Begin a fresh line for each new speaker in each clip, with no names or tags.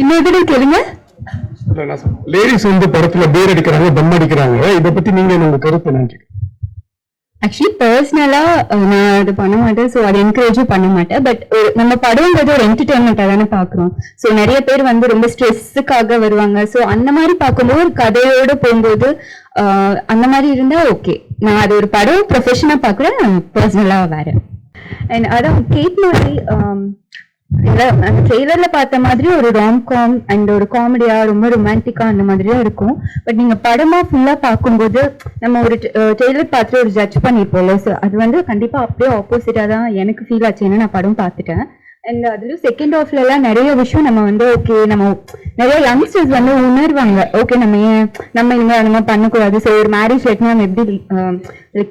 இன்னொரு கேளுங்க
லேடிஸ் வந்து படத்துல பேர் அடிக்கிறாங்க தம் அடிக்கிறாங்க. இத பத்தி நீங்க உங்க கருத்து.
ஆக்சுவலி பர்சனலா நான் அது பண்ண மாட்டேன் ஸோ அதை என்கரேஜும் பண்ண மாட்டேன். பட் நம்ம படம்ன்றது ஒரு என்டர்டைன்மெண்ட்டாக தானே பார்க்குறோம். ஸோ நிறைய பேர் வந்து ரொம்ப ஸ்ட்ரெஸ்ஸுக்காக வருவாங்க. ஸோ அந்த மாதிரி பார்க்கும்போது ஒரு கதையோட போகும்போது அந்த மாதிரி இருந்தா ஓகே நான் அது ஒரு படம் ப்ரொஃபஷனாக பார்க்குறேன் பர்சனலாக வேற. அதான் கேட் மாதிரி um, ட்ரெய்லர்ல பார்த்த மாதிரி ஒரு ராம்காம் அண்ட் ஒரு காமெடியா ரொம்ப ரொமான்டிக்கா அந்த மாதிரியா இருக்கும். பட் நீங்க படமா ஃபுல்லா பார்க்கும்போது நம்ம ஒரு ட்ரெய்லர் பார்த்துட்டு ஒரு ஜட்ஜ் பண்ணிப்போம்ல ஸோ அது வந்து கண்டிப்பா அப்படியே ஆப்போசிட்டா தான் எனக்கு ஃபீல் ஆச்சு. ஏன்னா நான் படம் பார்த்துட்டேன். அண்ட் அதுலயும் செகண்ட் ஹாஃப்ல எல்லாம் நிறைய விஷயம் நம்ம வந்து ஓகே நம்ம நிறைய யங்ஸ்டர்ஸ் வந்து உணர்வாங்க. ஓகே நம்ம ஏன் நம்ம இனிமே அந்த மாதிரி பண்ணக்கூடாது. ஸோ ஒரு மேரேஜ் லைஃப் நம்ம எப்படி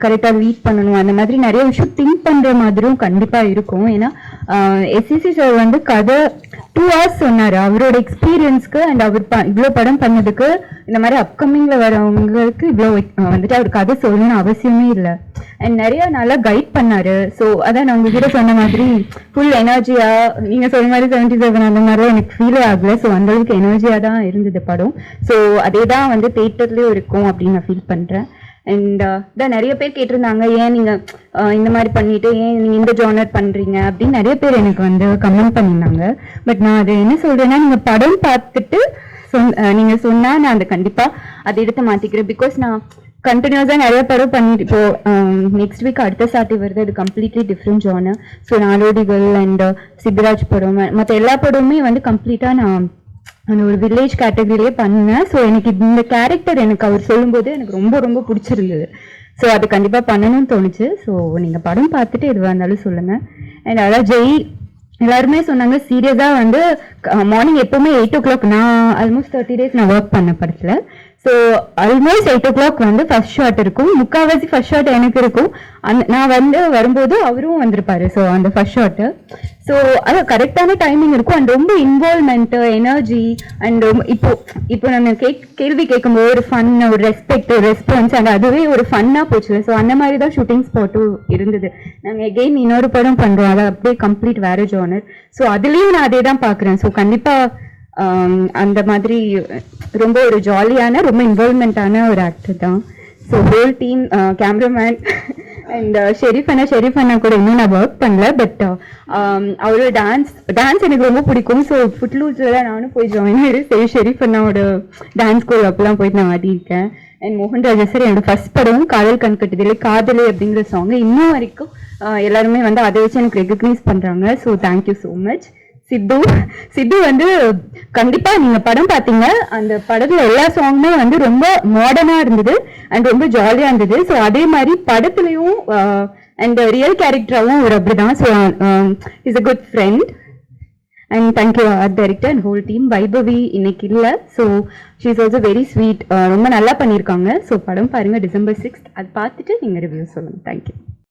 கரெக்டாக லீட் பண்ணணும்? அந்த மாதிரி நிறைய விஷயம் திங்க் பண்ற மாதிரியும் கண்டிப்பா இருக்கும். ஏன்னா எஸ்எஸ்சி சார் வந்து கதை டூ ஹவர்ஸ் சொன்னாரு. அவரோட எக்ஸ்பீரியன்ஸ்க்கு அண்ட் அவர் இவ்வளோ இவ்வளவு படம் பண்ணதுக்கு இந்த மாதிரி அப்கமிங்ல வரவங்களுக்கு இவ்வளவு வந்துட்டு அவர் கதை சொல்லணும்னு அவசியமே இல்லை. அண்ட் நிறைய நல்லா கைட் பண்ணாரு. ஸோ அதான் நான் உங்ககிட்ட சொன்ன மாதிரி ஃபுல் எனர்ஜியா நீங்க சொன்ன மாதிரி செவன்டி செவன் அந்த மாதிரிலாம் எனக்கு ஃபீலே ஆகல. ஸோ அந்த அளவுக்கு எனர்ஜியா தான் இருந்தது படம். ஸோ அதே தான் வந்து தேட்டர்லயும் இருக்கும் அப்படின்னு நான் ஃபீல் பண்றேன். அண்ட் uh, தான் நிறைய பேர் கேட்டிருந்தாங்க ஏன் நீங்க uh, இந்த மாதிரி பண்ணிட்டு ஏன் நீங்க இந்த ஜானர் பண்றீங்க? அப்படின்னு நிறைய பேர் எனக்கு வந்து கமெண்ட் பண்ணியிருந்தாங்க. பட் நான் அது என்ன சொல்றேன்னா நீங்க படம் பார்த்துட்டு சொன்- நீங்க சொன்னா நான் அதை கண்டிப்பா அதை எடுத்து மாத்திக்கிறேன். பிகாஸ் நான் கண்டினியூஸாக நிறைய படம் பண்ணிட்டு இப்போ um, நெக்ஸ்ட் வீக் அடுத்த சாட்டி வருது அது completely different genre so Nadodigal and Sibiraj படம் மற்ற எல்லா படமுமே வந்து கம்ப்ளீட்டாக நான் அந்த ஒரு வில்லேஜ் கேட்டகரியிலே பண்ணேன். ஸோ எனக்கு இந்த கேரக்டர் எனக்கு அவர் சொல்லும்போது எனக்கு ரொம்ப ரொம்ப பிடிச்சிருந்தது. ஸோ அது கண்டிப்பாக பண்ணணும்னு தோணுச்சு. ஸோ நீங்கள் படம் பார்த்துட்டு எதுவாக இருந்தாலும் சொல்லுங்கள் அண்ட் அதான் ஜெய் எல்லாருமே சொன்னாங்க சீரியஸாக வந்து மார்னிங் எப்போவுமே எயிட் ஓ கிளாக் நான் ஆல்மோஸ்ட் தேர்ட்டி டேஸ் நான் ஒர்க் பண்ண படத்தில். So almost eight o'clock வந்து ஃபர்ஸ்ட் ஷாட் இருக்கும். முக்கால்வாசி ஃபர்ஸ்ட் ஷாட் எனக்கு இருக்கும். அந்த நான் வந்து வரும்போது அவரும் வந்திருப்பாரு. ஸோ அந்த ஃபர்ஸ்ட் ஷாட்டு ஸோ அது கரெக்டான டைமிங் இருக்கும். அண்ட் ரொம்ப இன்வால்மெண்ட்டு எனர்ஜி அண்ட் இப்போ இப்போ நம்ம கேக் கேள்வி கேட்கும்போது ஒரு ஃபன் ஒரு ரெஸ்பெக்ட் ஒரு ரெஸ்பான்ஸ் அண்ட் அதுவே ஒரு ஃபன்னாக போச்சு ஸோ அந்த மாதிரி தான் ஷூட்டிங் ஸ்பாட்டும் இருந்தது. நாங்கள் எகெயின் இன்னொரு படம் பண்ணுறோம் அதை அப்படியே கம்ப்ளீட் வேற ஜானர் ஸோ அதுலேயும் நான் அதே தான் பார்க்குறேன் ஸோ கண்டிப்பாக அந்த மாதிரி ரொம்ப ஒரு ஜாலியான ரொம்ப இன்வால்மெண்ட்டான ஒரு ஆக்டர் தான். So whole team cameraman and Sharif அண்ணா ஷெரீஃப் அண்ணா கூட இன்னும் நான் ஒர்க் பண்ணல பட் uh, um, அவரோட டான்ஸ் டான்ஸ் எனக்கு ரொம்ப பிடிக்கும். ஸோ ஃபுட்லூஸில் தான் நானும் போய் ஜாயின் ஆயிரு சரி ஷெரீஃப் அண்ணாவோட டான்ஸ் ஸ்கூல் அப்பெல்லாம் போயிட்டு நான் ஆடியிருக்கேன். அண்ட் மோகன் ராஜா சார் என்னோட ஃபஸ்ட் படம் காதல் கண்கட்டுதலே காதலே அப்படிங்கிற சாங் இன்னும் வரைக்கும் uh, எல்லாருமே வந்து அதை வச்சு எனக்கு ரெகக்னைஸ் பண்ணுறாங்க so thank you so much Siddhu Siddhu வந்து கண்டிப்பா நீங்க படம் பாத்தீங்க அந்த படத்துல எல்லா சாங்குமே வந்து ரொம்ப மாடர்னா இருந்தது அண்ட் ரொம்ப ஜாலியா இருந்தது. ஸோ அதே மாதிரி படத்துலயும் அண்ட் ரியல் கேரக்டராகவும் ஒரு அப்படிதான். So is a good friend and thank you art director and whole team Vaibhavi இன்னைக்கு இல்லை. So she is also very sweet ரொம்ப நல்லா பண்ணியிருக்காங்க. ஸோ படம் பாருங்க டிசம்பர் சிக்ஸ்த் அது பார்த்துட்டு நீங்கள் ரிவ்யூ சொல்லுங்கள் தேங்க்யூ